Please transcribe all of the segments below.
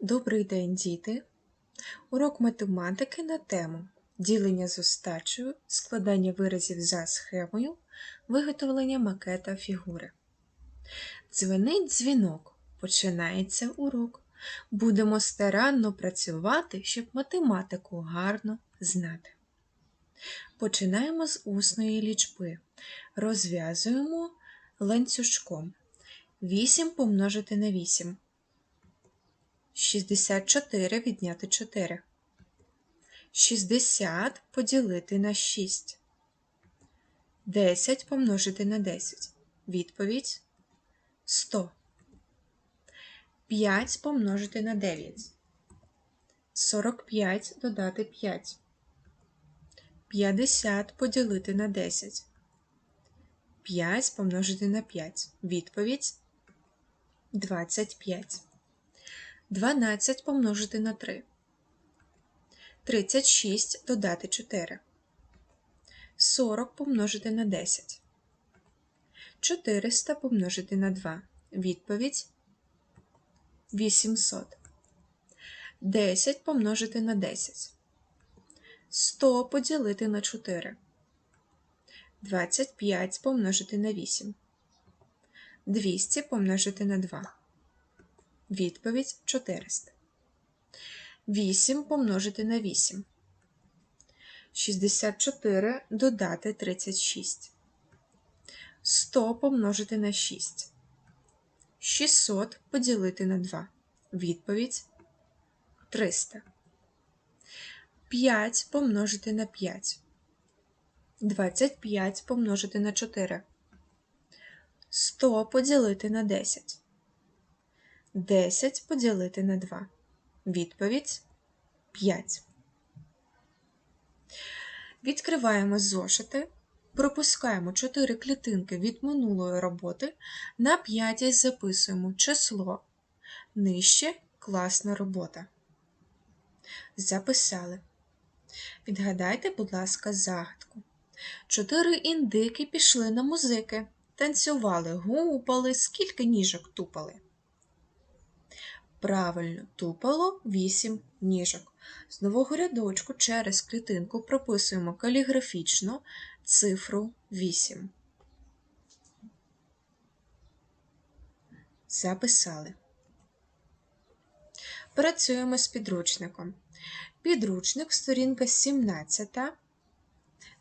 Добрий день, діти! Урок математики на тему ділення з остачею, складання виразів за схемою, виготовлення макета фігури. Дзвенить дзвінок, починається урок. Будемо старанно працювати, щоб математику гарно знати. Починаємо з усної лічби. Розв'язуємо ланцюжком. 8 помножити на 8. 64 відняти 4. 60 поділити на 6. 10 помножити на 10. Відповідь 100. 5 помножити на 9. 45 додати 5. 50 поділити на 10. 5 помножити на 5. Відповідь 25. 12 помножити на 3. 36 додати 4. 40 помножити на 10. 400 помножити на 2. Відповідь 800. 10 помножити на 10. 100 поділити на 4. 25 помножити на 8. 200 помножити на 2. Відповідь 400. 8 помножити на 8. 64 додати 36. 100 помножити на 6. 600 поділити на 2. Відповідь 300. 5 помножити на 5. 25 помножити на 4. 100 поділити на 10. 10 поділити на 2. Відповідь 5. Відкриваємо зошити. Пропускаємо 4 клітинки від минулої роботи. На 5 записуємо число. Нижче класна робота. Записали. Відгадайте, будь ласка, загадку. Чотири індики пішли на музики. Танцювали, гупали, скільки ніжок тупали. Правильно, тупало 8 ніжок. З нового рядочку через клітинку прописуємо каліграфічно цифру 8. Записали. Працюємо з підручником. Підручник, сторінка 17,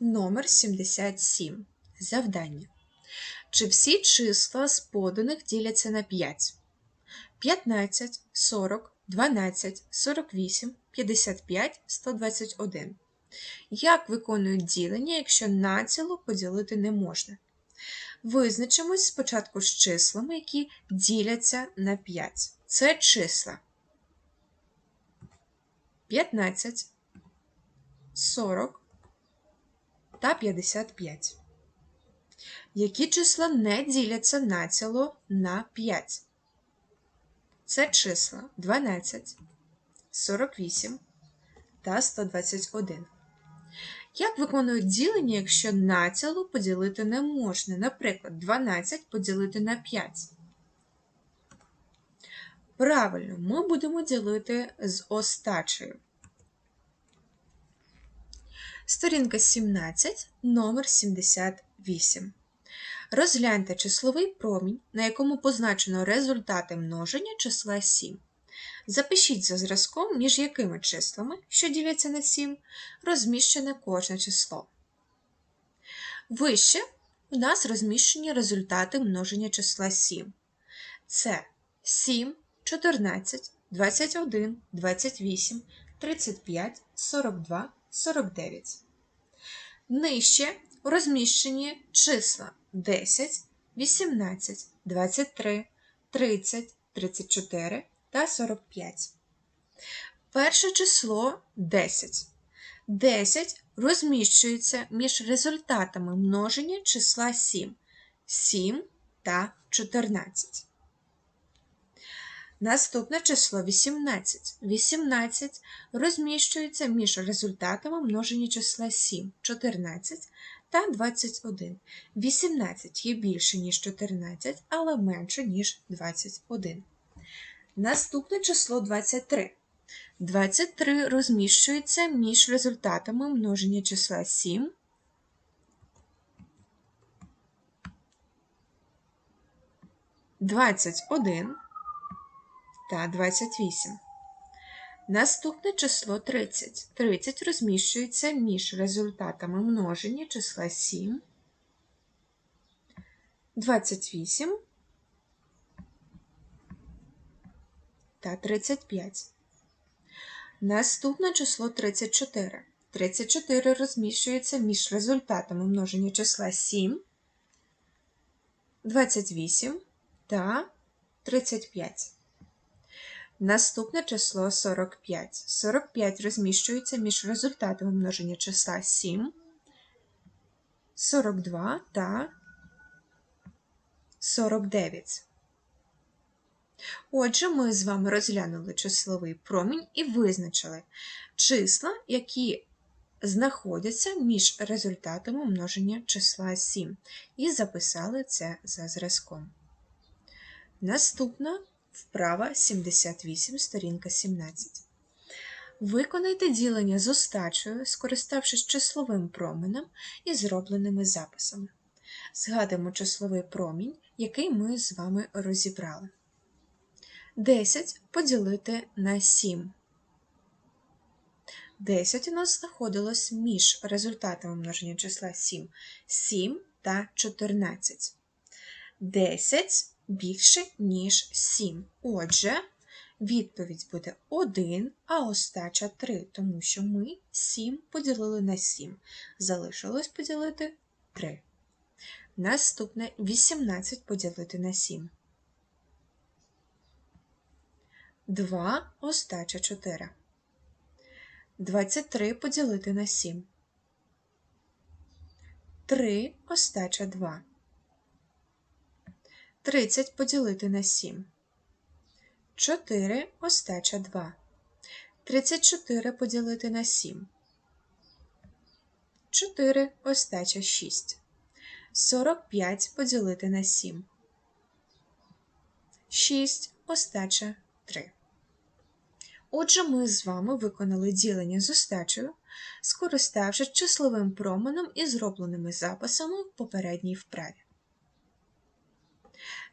номер 77. Завдання. Чи всі числа з поданих діляться на 5? 15, 40, 12, 48, 55, 121. Як виконують ділення, якщо націло поділити не можна? Визначимось спочатку з числами, які діляться на 5. Це числа 15, 40 та 55. Які числа не діляться націло на 5? Це числа 12, 48 та 121. Як виконують ділення, якщо націло поділити не можна? Наприклад, 12 поділити на 5. Правильно, ми будемо ділити з остачею. Сторінка 17, номер 78. Розгляньте числовий промінь, на якому позначено результати множення числа 7. Запишіть за зразком, між якими числами, що діляться на 7, розміщене кожне число. Вище у нас розміщені результати множення числа 7. Це 7, 14, 21, 28, 35, 42, 49. Нижче розміщені числа 10, 18, 23, 30, 34 та 45. Перше число 10. 10 розміщується між результатами множення числа 7, 7 та 14. Наступне число 18. 18 розміщується між результатами множення числа 7, 14 та 21. 18 є більше, ніж 14, але менше, ніж 21. Наступне число 23. 23 розміщується між результатами множення числа 7 21 та 28. Наступне число 30. 30 розміщується між результатами множення числа 7, 28 та 35. Наступне число 34. 34 розміщується між результатами множення числа 7, 28 та 35. Наступне число 45. 45 розміщується між результатами множення числа 7, 42 та 49. Отже, ми з вами розглянули числовий промінь і визначили числа, які знаходяться між результатами множення числа 7, і записали це за зразком. Наступна вправа 78, сторінка 17. Виконайте ділення з остачею, скориставшись числовим променем і зробленими записами. Згадуємо числовий промінь, який ми з вами розібрали. 10 поділити на 7. 10 у нас знаходилось між результатами множення числа 7, 7 та 14. 10 більше, ніж 7. Отже, відповідь буде 1, а остача 3, тому що ми 7 поділили на 7. Залишилось поділити 3. Наступне 18 поділити на 7. 2 остача 4. 23 поділити на 7. 3 остача 2. 30 поділити на 7. 4 остача 2. 34 поділити на 7. 4 остача 6. 45 поділити на 7. 6 остача 3. Отже, ми з вами виконали ділення з остачею, скориставшись числовим променем і зробленими записами в попередній вправі.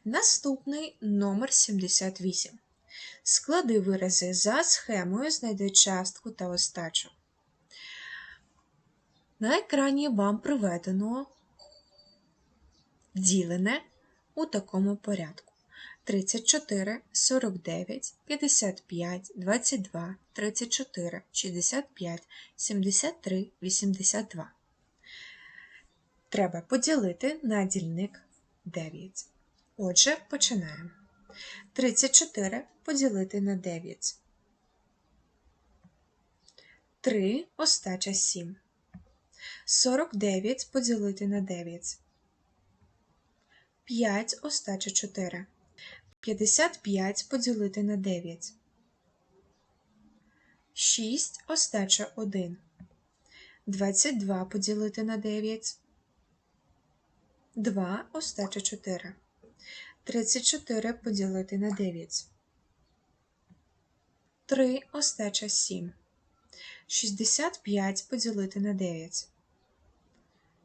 Наступний номер 78. Склади вирази за схемою, знайди частку та остачу. На екрані вам приведено ділене у такому порядку: 34, 49, 55, 22, 34, 65, 73, 82. Треба поділити на дільник 9. Отже, починаємо. 34 поділити на 9. 3 остача 7. 49 поділити на 9. 5 остача 4. 55 поділити на 9. 6 остача 1. 22 поділити на 9. 2 остача 4. 34 поділити на 9. 3 остача 7. 65 поділити на 9.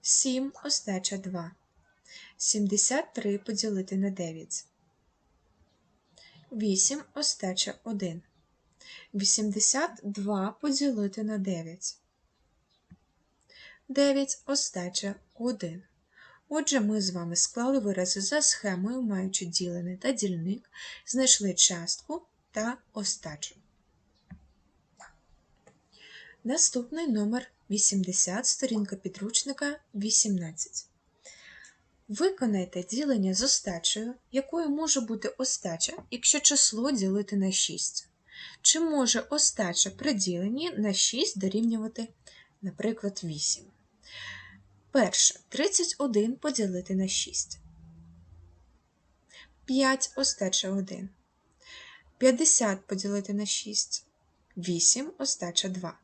7 остача 2. 73 поділити на 9. 8 остача 1. 82 поділити на 9. 9 остача 1. Отже, ми з вами склали вирази за схемою, маючи ділений та дільник, знайшли частку та остачу. Наступний номер 80, сторінка підручника 18. Виконайте ділення з остачею, якою може бути остача, якщо число ділити на 6. Чи може остача при діленні на 6 дорівнювати, наприклад, 8? Перше 31 поділити на 6. 5 остача 1. 50 поділити на 6. 8 остача 2.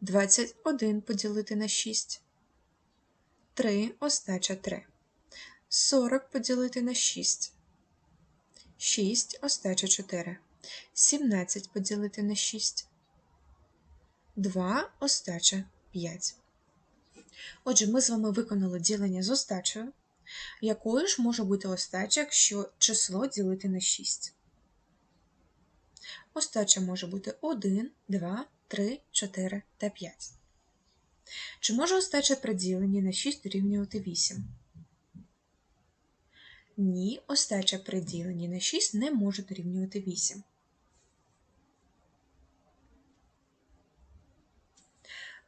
21 поділити на 6. 3 остача 3. 40 поділити на 6. 6, остача 4. 17 поділити на 6. 2, остача 5. Отже, ми з вами виконали ділення з остачею. Якою ж може бути остача, якщо число ділити на 6? Остача може бути 1, 2, 3, 4 та 5. Чи може остача при діленні на 6 дорівнювати 8? Ні, остача при діленні на 6 не може дорівнювати 8.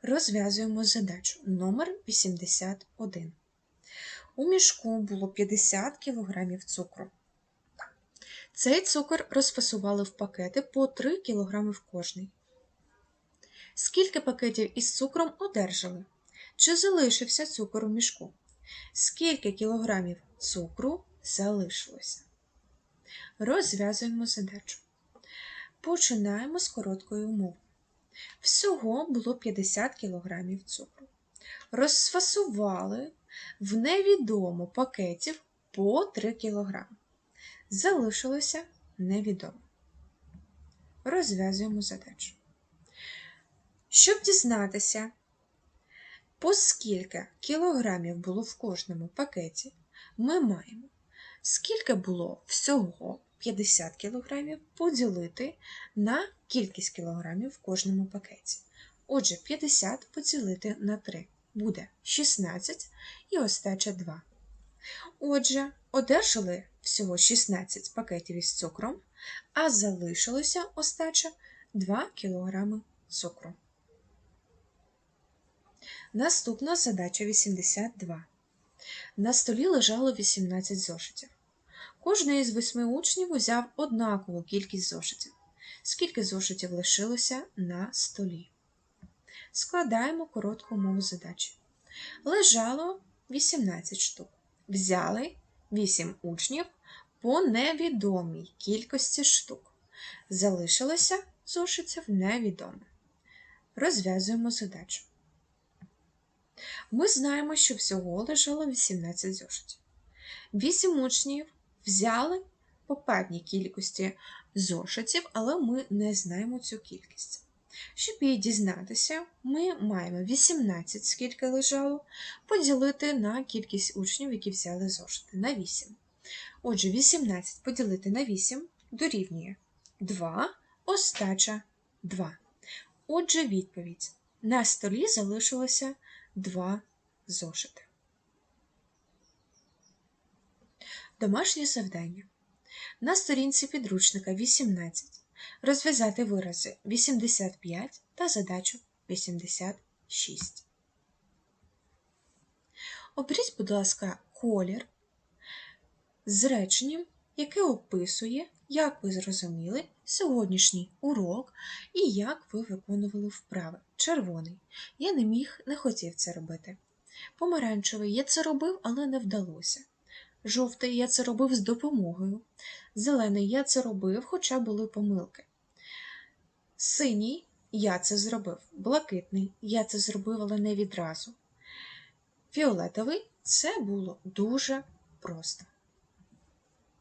Розв'язуємо задачу номер 81. У мішку було 50 кг цукру. Цей цукор розфасували в пакети по 3 кг кожний. Скільки пакетів із цукром одержали? Чи залишився цукор у мішку? Скільки кілограмів цукру залишилося? Розв'язуємо задачу. Починаємо з короткої умови. Всього було 50 кг цукру. Розфасували в невідомо пакетів по 3 кг. Залишилося невідомо. Розв'язуємо задачу. Щоб дізнатися, по скільки кілограмів було в кожному пакеті, ми маємо, скільки було всього 50 кілограмів поділити на кількість кілограмів в кожному пакеті. Отже, 50 поділити на 3 буде 16 і остача 2. Отже, одержали всього 16 пакетів із цукром, а залишилося остача 2 кг цукру. Наступна задача 82. На столі лежало 18 зошитів. Кожний із восьми учнів узяв однакову кількість зошитів. Скільки зошитів лишилося на столі? Складаємо коротку мову задачі. Лежало 18 штук. Взяли 8 учнів по невідомій кількості штук. Залишилося зошитів невідомо. Розв'язуємо задачу. Ми знаємо, що всього лежало 18 зошитів. 8 учнів взяли по певній кількості зошитів, але ми не знаємо цю кількість. Щоб її дізнатися, ми маємо 18, скільки лежало, поділити на кількість учнів, які взяли зошити, на 8. Отже, 18 поділити на 8 дорівнює 2, остача 2. Отже, відповідь. На столі залишилося 2 зошити. Домашнє завдання. На сторінці підручника 18 розв'язати вирази 85 та задачу 86. Оберіть, будь ласка, колір з реченням, яке описує, як ви зрозуміли сьогоднішній урок і як ви виконували вправи. Червоний. Я не міг, не хотів це робити. Помаранчевий я це робив, але не вдалося. Жовтий я це робив з допомогою. Зелений я це робив, хоча були помилки. Синій я це зробив. Блакитний я це зробив, але не відразу. Фіолетовий це було дуже просто.